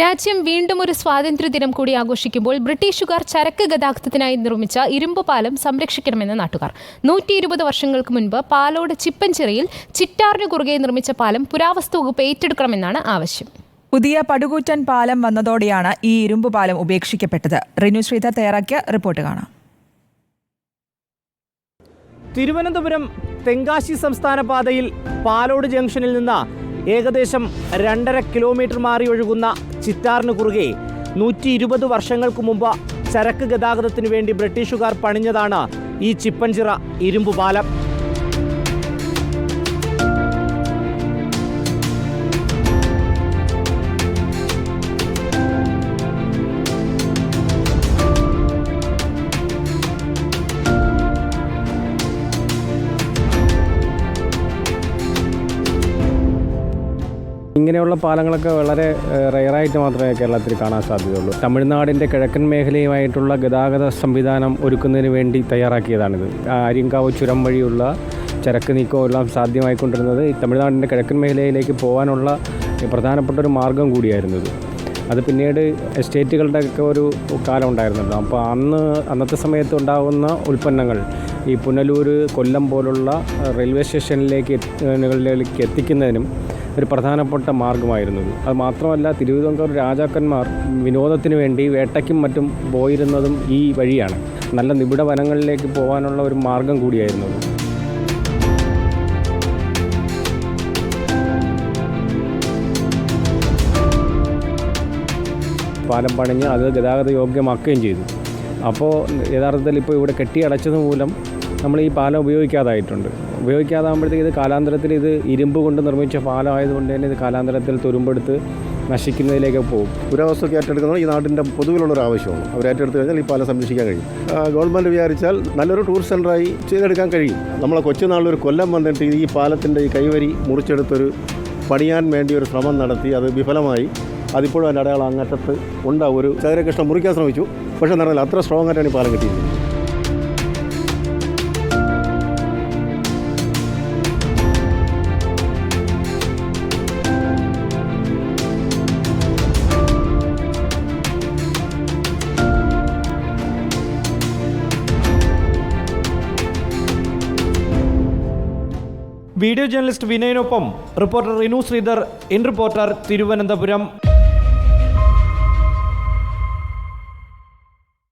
രാജ്യം വീണ്ടും ഒരു സ്വാതന്ത്ര്യദിനം കൂടി ആഘോഷിക്കുമ്പോൾ ബ്രിട്ടീഷുകാർ ചരക്ക് ഗതാഗതത്തിനായി നിർമ്മിച്ച ഇരുമ്പ് പാലം സംരക്ഷിക്കണമെന്ന് നാട്ടുകാർ. നൂറ്റി ഇരുപത് വർഷങ്ങൾക്ക് മുൻപ് പാലോട് ചിപ്പൻചിറയിൽ ചിറ്റാറിനു കുറുകെ നിർമ്മിച്ച പാലം പുരാവസ്തു വകുപ്പ് ഏറ്റെടുക്കണമെന്നാണ് ആവശ്യം. പുതിയ പടുകൂറ്റൻ പാലം വന്നതോടെയാണ് ഈ ഇരുമ്പ് പാലം ഉപേക്ഷിക്കപ്പെട്ടത്. റിനു ശ്രീധർ തയ്യാറാക്കിയ റിപ്പോർട്ട് കാണാം. തിരുവനന്തപുരം തെങ്കാശി സംസ്ഥാന പാതയിൽ പാലോട് ജംഗ്ഷനിൽ നിന്ന് ഏകദേശം രണ്ടര കിലോമീറ്റർ മാറി ഒഴുകുന്ന ചിറ്റാറിന് കുറുകെ നൂറ്റി ഇരുപത് വർഷങ്ങൾക്ക് മുമ്പ് ചരക്ക് ഗതാഗതത്തിന് വേണ്ടി ബ്രിട്ടീഷുകാർ പണിഞ്ഞതാണ് ഈ ചിപ്പൻചിറ ഇരുമ്പ് ഇങ്ങനെയുള്ള പാലങ്ങളൊക്കെ വളരെ റെയറായിട്ട് മാത്രമേ കേരളത്തിൽ കാണാൻ സാധ്യതയുള്ളൂ. തമിഴ്നാടിന്റെ കിഴക്കൻ മേഖലയുമായിട്ടുള്ള ഗതാഗത സംവിധാനം ഒരുക്കുന്നതിന് വേണ്ടി തയ്യാറാക്കിയതാണിത്. ആര്യങ്കാവ് ചുരം വഴിയുള്ള ചരക്ക് നീക്കവും എല്ലാം സാധ്യമായിക്കൊണ്ടിരുന്നത് ഈ തമിഴ്നാടിന്റെ കിഴക്കൻ മേഖലയിലേക്ക് പോകാനുള്ള പ്രധാനപ്പെട്ട ഒരു മാർഗം കൂടിയായിരുന്നു ഇത്. അത് പിന്നീട് എസ്റ്റേറ്റുകളുടെ ഒക്കെ ഒരു കാലം ഉണ്ടായിരുന്നല്ലോ. അപ്പോൾ അന്ന് അന്നത്തെ സമയത്ത് ഉണ്ടാകുന്ന ഉൽപ്പന്നങ്ങൾ ഈ പുനലൂർ കൊല്ലം പോലുള്ള റെയിൽവേ സ്റ്റേഷനിലേക്ക് എത്തി- എത്തിക്കുന്നതിനും ഒരു പ്രധാനപ്പെട്ട മാർഗമായിരുന്നു അത് മാത്രമല്ല തിരുവിതാംകൂർ രാജാക്കന്മാർ വിനോദത്തിന് വേണ്ടി വേട്ടയ്ക്കും മറ്റും പോയിരുന്നതും ഈ വഴിയാണ്. നല്ല നിബിഡ വനങ്ങളിലേക്ക് പോകാനുള്ള ഒരു മാർഗം കൂടിയായിരുന്നു പാലം പണിഞ്ഞ് അത് ഗതാഗത യോഗ്യമാക്കുകയും ചെയ്തു. അപ്പോൾ യഥാർത്ഥത്തിൽ ഇപ്പോൾ ഇവിടെ കെട്ടിയടച്ചത് മൂലം നമ്മൾ ഈ പാലം ഉപയോഗിക്കാതായിട്ടുണ്ട്. ഉപയോഗിക്കാതാകുമ്പോഴത്തേക്ക് ഇത് കാലാന്തരത്തിൽ ഇത് ഇരുമ്പ് കൊണ്ട് നിർമ്മിച്ച പാലമായതുകൊണ്ട് തന്നെ ഇത് കാലാന്തരത്തിൽ തുരുമ്പെടുത്ത് നശിക്കുന്നതിലേക്ക് പോകും. പുരാവസ്തുക്ക് ഏറ്റെടുക്കുന്നത് ഈ നാട്ടിന്റെ പൊതുവിലുള്ള ഒരു ആവശ്യമാണ്. അവർ ഏറ്റെടുത്ത് കഴിഞ്ഞാൽ ഈ പാലം സംരക്ഷിക്കാൻ കഴിയും. ഗവൺമെന്റ് വിചാരിച്ചാൽ നല്ലൊരു ടൂറിസ്റ്റ് സെന്ററായി ചെയ്തെടുക്കാൻ കഴിയും. നമ്മളെ കൊച്ചുനാളിലൊരു കൊല്ലം വന്നിട്ട് ഈ പാലത്തിന്റെ ഈ കൈവരി മുറിച്ചെടുത്തൊരു പണിയാൻ വേണ്ടി ഒരു ശ്രമം നടത്തി അത് വിഫലമായി. അതിപ്പോഴും അതിന്റെ അടയാളം അങ്ങറ്റത്ത് ഉണ്ടാവും. ഒരു ചതുരകൃഷ്ണൻ മുറിക്കാൻ ശ്രമിച്ചു. പക്ഷേ നടന്നില്ല. അത്ര സ്ട്രോങ് ആയിട്ടാണ് ഈ പാലം കിട്ടിയിരിക്കുന്നത്. Video journalist വിനയനൊപ്പം reporter Rinu Sreedhar in reporter Thiruvananthapuram.